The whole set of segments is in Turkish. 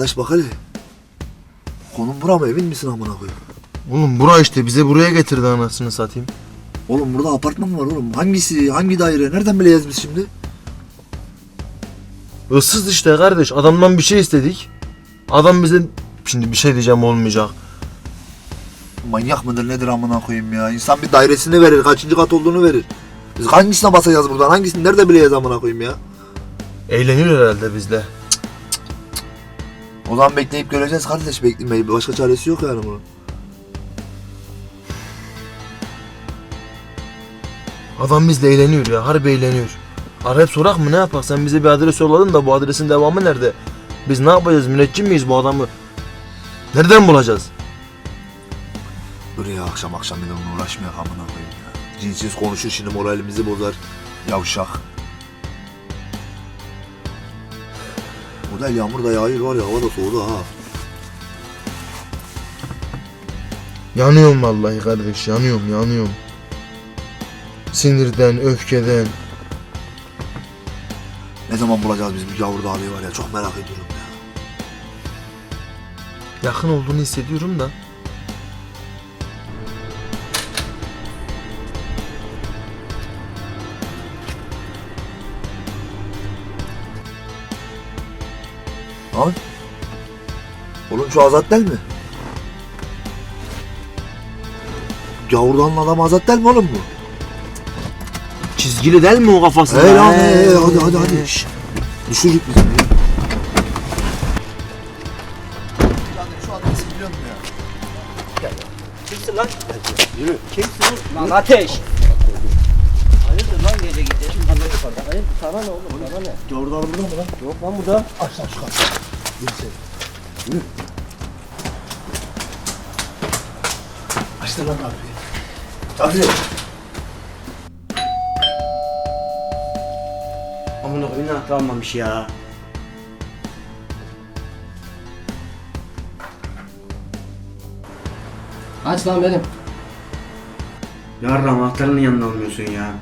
Kardeş bak hele. Konum bura mı emin misin amına koyayım? Oğlum bura işte bize buraya getirdi anasını satayım. Oğlum burada apartman var oğlum. Hangisi, hangi daire? Nereden bileceğiz biz şimdi? Issız işte kardeş adamdan bir şey istedik. Adam bize şimdi bir şey diyeceğim olmayacak. Manyak mıdır nedir amına koyayım ya? İnsan bir dairesini verir, kaçıncı kat olduğunu verir. Biz hangisine basacağız buradan? Hangisini nerede bileceğiz amına koyayım ya? Eğleniyor herhalde bizle. O zaman bekleyip göreceğiz kardeş beklemeyi. Başka çaresi yok yani bunun. Adam bizle eğleniyor ya harbi eğleniyor. Arayıp sorak mı ne yapak sen bize bir adres yolladın da bu adresin devamı nerede? Biz ne yapacağız müneccim miyiz bu adamı? Nereden bulacağız? Dur ya akşam akşam bir de onunla uğraşmayak amına koyayım ya. Cinsiz konuşur şimdi moralimizi bozar. Yavşak. Da yağmur da yağıyor var ya hava da soğudu ha. Yanıyorum vallahi kardeş yanıyorum yanıyorum. Sinirden, öfkeden. Ne zaman bulacağız biz bu yavru dağılıyı var ya çok merak ediyorum ya. Yakın olduğunu hissediyorum da. Lan. Oğlum şu Azat değil mi? Gavurdanın adamı Azat değil mi oğlum bu? Çizgili değil mi o kafası? Hey lan hey, hey, hadi hadi hadi. Şş, Düşürük bizi. Kimsin lan? Yürü. Kimsin? Lan ateş. Hayırdır lan gece gece? Kim kanlı yukarıda? Hayır sana ne oğlum sana ne? Gavurdan burada mı lan? Yok lan burada. Aşağı şu kapıyı. Yürü. Yürü. Açtı lan kapıyı. Tabii. Amına koyayım ne kalmamış ya. Aç lan benim. Yarra anahtarını yanına almıyorsun ya.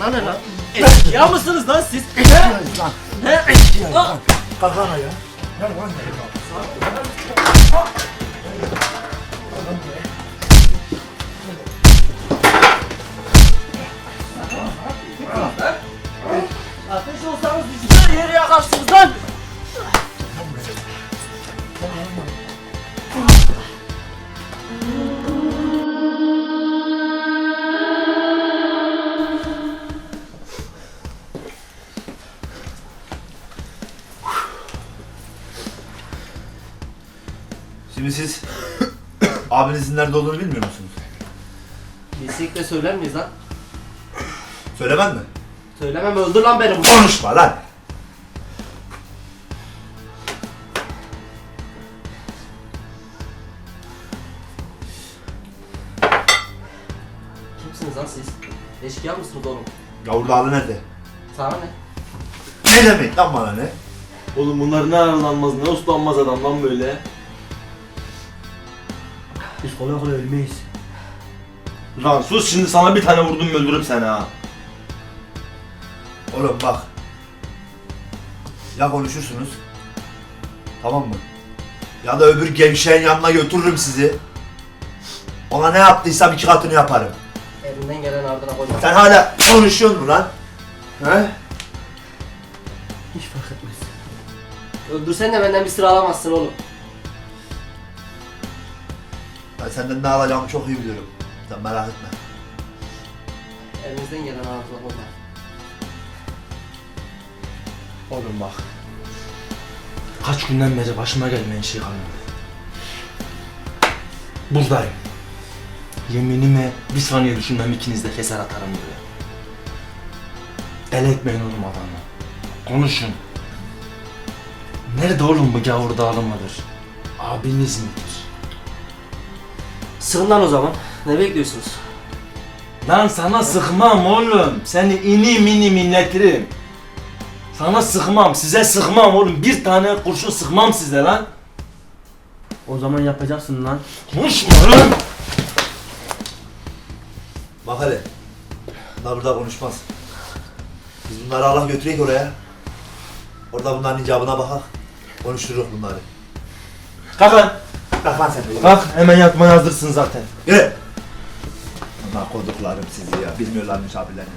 Lan ne lan? Ya mısınız lan siz? Kalkana ya. Ateş Şimdi siz abinizin nerede olduğunu bilmiyor musunuz? De söyler miyiz lan? Söylemem mi? Söylemem öldür lan beni. Konuşma lan. Kimsiniz lan siz? Eşkıya mısınız oğlum? Gavur Dağlı nerede? Sana ne? Ne demek lan bana ne? Oğlum bunlar ne aralanmaz ne uslanmaz adam lan böyle. Biz kolay kolay ölmeyiz. Lan sus şimdi sana bir tane vurdum öldürürüm seni ha. Oğlum bak. Ya konuşursunuz. Tamam mı? Ya da öbür gevşeğin yanına götürürüm sizi. Ona ne yaptıysam iki katını yaparım. Elinden gelen ardına koyma. Sen hala konuşuyor musun lan? He? Hiç fark etmez. Öldürsen de benden bir sıra alamazsın oğlum. Ben senden ne alacağımı çok iyi biliyorum. Sen merak etme. Elinizden gelen ardına koyma. Oğlum bak. Kaç günden beri başıma gelmeyen şey kalmadı. Buradayım. Yeminime bir saniye düşünmem ikiniz de keser atarım buraya. Deli etmeyin oğlum adamı. Konuşun. Nerede oğlum bu gavur dağlı mıdır? Abiniz midir? Sığın lan o zaman. Ne bekliyorsunuz? Lan sana sıkmam oğlum. Seni inim inim inletirim. Sana sıkmam, size sıkmam oğlum. Bir tane kurşun sıkmam size lan. O zaman yapacaksın lan. Konuşma lan. Bak hele. Bunlar burada konuşmaz. Biz bunları Allah götüreyik oraya. Orada bunların icabına bakak. Konuştururuz bunları. Kalk lan. Bak lan sen de. Kalk hemen yatmaya hazırsın zaten. Yürü. Bunlar koduklarım sizi ya. Bilmiyorlarmış abilerin.